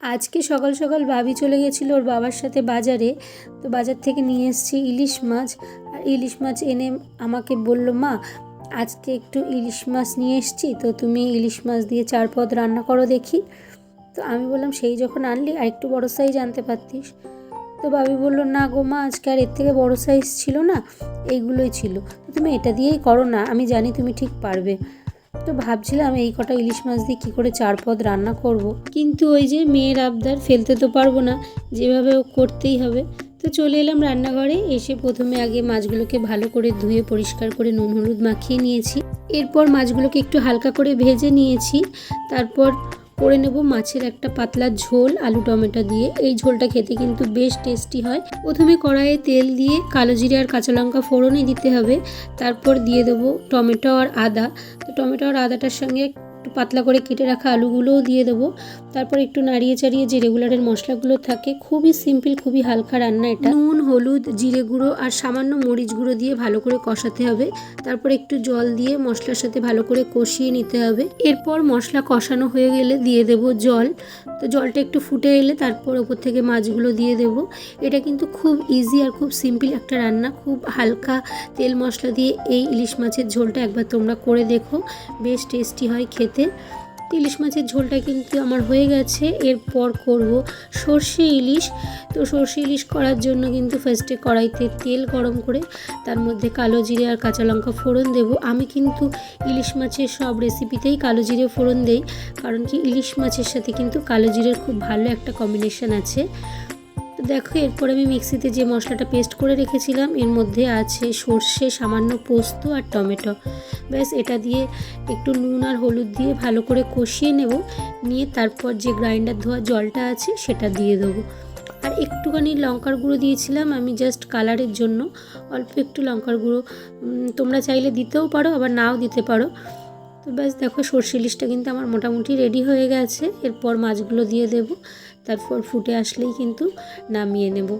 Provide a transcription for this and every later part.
আজকে সকাল সকাল ভাবি চলে গেছিল ওর বাবার সাথে বাজারে। তো বাজার থেকে নিয়ে এসেছি ইলিশ মাছ। আর ইলিশ মাছ এনে আমাকে বলল, মা, আজকে একটু ইলিশ মাছ নিয়ে এসেছি, তো তুমি ইলিশ মাছ দিয়ে চার পদ রান্না করো দেখি। তো আমি বললাম, সেই যখন আনলি, আর একটু বড়ো সাইজ আনতে পারতিস। তো ভাবি বলল, না গো মা, আজকে আর এর থেকে বড়ো সাইজ ছিল না, এইগুলোই ছিল। তুমি এটা দিয়েই করো না, আমি জানি তুমি ঠিক পারবে। তো ভাবছিলাম এই কটা ইলিশ মাছ দিয়ে কী করে চার পদ রান্না করব। কিন্তু ওই যে মেয়ের আবদার ফেলতে তো পারব না, যেভাবে ও করতেই হবে। তো চলে এলাম রান্নাঘরে, এসে প্রথমে আগে মাছগুলোকে ভালো করে ধুয়ে পরিষ্কার করে নুন, হলুদ মাখিয়ে নিয়েছি। এরপর মাছগুলোকে একটু হালকা করে ভেজে নিয়েছি। তারপর করে নেব মাছের একটা পাতলা ঝোল, আলু টমেটো দিয়ে। এই ঝোলটা খেতে কিন্তু বেশ টেস্টি হয়। প্রথমে কড়াইয়ে তেল দিয়ে কালো জিরে আর কাঁচা লঙ্কা ফোড়নে দিতে হবে। তারপর দিয়ে দেবো টমেটো আর আদা। তো টমেটো আর আদাটার সঙ্গে একটু পাতলা করে কেটে রাখা আলুগুলোও দিয়ে দেবো। তারপর একটু নাড়িয়ে চাড়িয়ে যে রেগুলারের মশলাগুলো থাকে, খুবই সিম্পল, খুবই হালকা রান্না এটা। নুন, হলুদ, জিরে গুঁড়ো আর সামান্য মরিচ গুঁড়ো দিয়ে ভালো করে কষাতে হবে। তারপর একটু জল দিয়ে মশলার সাথে ভালো করে কষিয়ে নিতে হবে। এরপর মশলা কষানো হয়ে গেলে দিয়ে দেব জল। তো জলটা একটু ফুটে এলে তারপর ওপর থেকে মাছগুলো দিয়ে দেব। এটা কিন্তু খুব ইজি আর খুব সিম্পল একটা রান্না। খুব হালকা তেল মশলা দিয়ে এই ইলিশ মাছের ঝোলটা একবার তোমরা করে দেখো। বেশ টেস্টি হয় খেতে। ইলিশ মাছের ঝোলটা কিন্তু আমার হয়ে গেছে। এরপর করব সর্ষে ইলিশ। তো সর্ষে ইলিশ করার জন্য কিন্তু ফার্স্টে কড়াইতে তেল গরম করে, তার মধ্যে কালো জিরে আর কাঁচা লঙ্কা ফোড়ন দেব। আমি কিন্তু ইলিশ মাছের সব রেসিপিতেই কালো জিরে ফোড়ন দেই, কারণ কি ইলিশ মাছের সাথে কিন্তু কালো জিরের খুব ভালো একটা কম্বিনেশন আছে। দেখো, এরপর আমি মিক্সিতে যে মশলাটা পেস্ট করে রেখেছিলাম, এর মধ্যে আছে সর্ষে, সামান্য পোস্ত আর টমেটো। ব্যাস, এটা দিয়ে একটু নুন আর হলুদ দিয়ে ভালো করে কষিয়ে নেব। নিয়ে তারপর যে গ্রাইন্ডার ধোয়া জলটা আছে, সেটা দিয়ে দেবো। আর একটুখানি লঙ্কার গুঁড়ো দিয়েছিলাম আমি জাস্ট কালারের জন্য। অল্প একটু লঙ্কার গুঁড়ো তোমরা চাইলে দিতেও পারো, আবার নাও দিতে পারো। তো ব্যাস দেখো সর্ষে ইলিশটা কিন্তু আমার মোটামুটি রেডি হয়ে গেছে। এরপর মাছগুলো দিয়ে দেব। তারপর ফুটে আসলেই কিন্তু নামিয়ে নেব।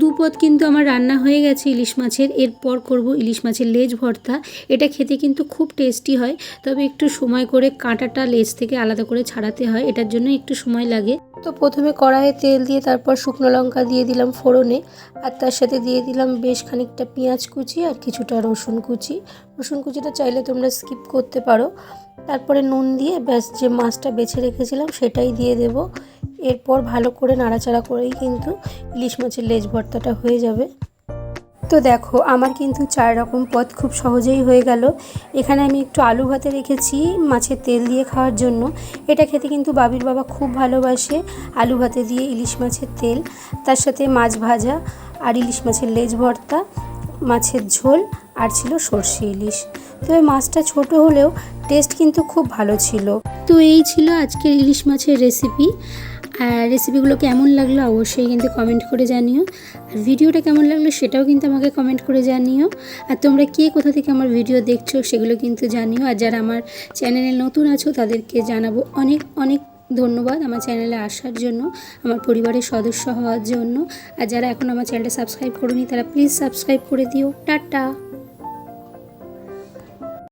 দুপদ কিন্তু আমার রান্না হয়ে গেছে ইলিশ মাছের, এরপর করব ইলিশ মাছের লেজ ভর্তা। এটা খেতে কিন্তু খুব টেস্টি হয়, তবে একটু সময় করে কাঁটাটা লেজ থেকে আলাদা করে ছাড়াতে হয়, এটার জন্য একটু সময় লাগে। তো প্রথমে কড়াইয়ে তেল দিয়ে তারপর শুকনো লঙ্কা দিয়ে দিলাম ফোড়নে, আর তার সাথে দিয়ে দিলাম বেশ খানিকটা পেঁয়াজ কুচি আর কিছুটা রসুন কুচি। রসুন কুচিটা চাইলে তোমরা স্কিপ করতে পারো। তারপরে নুন দিয়ে ব্যাস যে মাছটা বেছে রেখেছিলাম সেটাই দিয়ে দেব। এরপর ভালো করে নাড়াচাড়া করেই কিন্তু ইলিশ মাছের লেজ ভর্তাটা হয়ে যাবে। তো দেখো, আমার কিন্তু চার রকম পদ খুব সহজেই হয়ে গেল। এখানে আমি একটু আলু ভাতে রেখেছি মাছের তেল দিয়ে খাওয়ার জন্য। এটা খেতে কিন্তু বাবির বাবা খুব ভালোবাসে আলু ভাতে দিয়ে ইলিশ মাছের তেল। তার সাথে মাছ ভাজা আর ইলিশ মাছের লেজ ভর্তা, মাছের ঝোল আর ছিল সর্ষে ইলিশ। তবে মাছটা ছোট হলেও টেস্ট কিন্তু খুব ভালো ছিল। তো এই ছিল আজকের ইলিশ মাছের রেসিপি। আর রেসিপিগুলো কেমন লাগল অবশ্যই কিন্তু কমেন্ট করে জানিও। আর ভিডিওটা কেমন লাগল সেটাও কিন্তু আমাকে কমেন্ট করে জানিও। আর তোমরা কে কোথা থেকে আমার ভিডিও দেখছ সেগুলো কিন্তু জানিও। আর যারা আমার চ্যানেলে নতুন আছো তাদেরকে জানাব অনেক অনেক ধন্যবাদ আমার চ্যানেলে আসার জন্য, আমার পরিবারের সদস্য হওয়ার জন্য। আর যারা এখন আমার চ্যানেলটা সাবস্ক্রাইব করোনি তারা প্লিজ সাবস্ক্রাইব করে দিও। টাটা!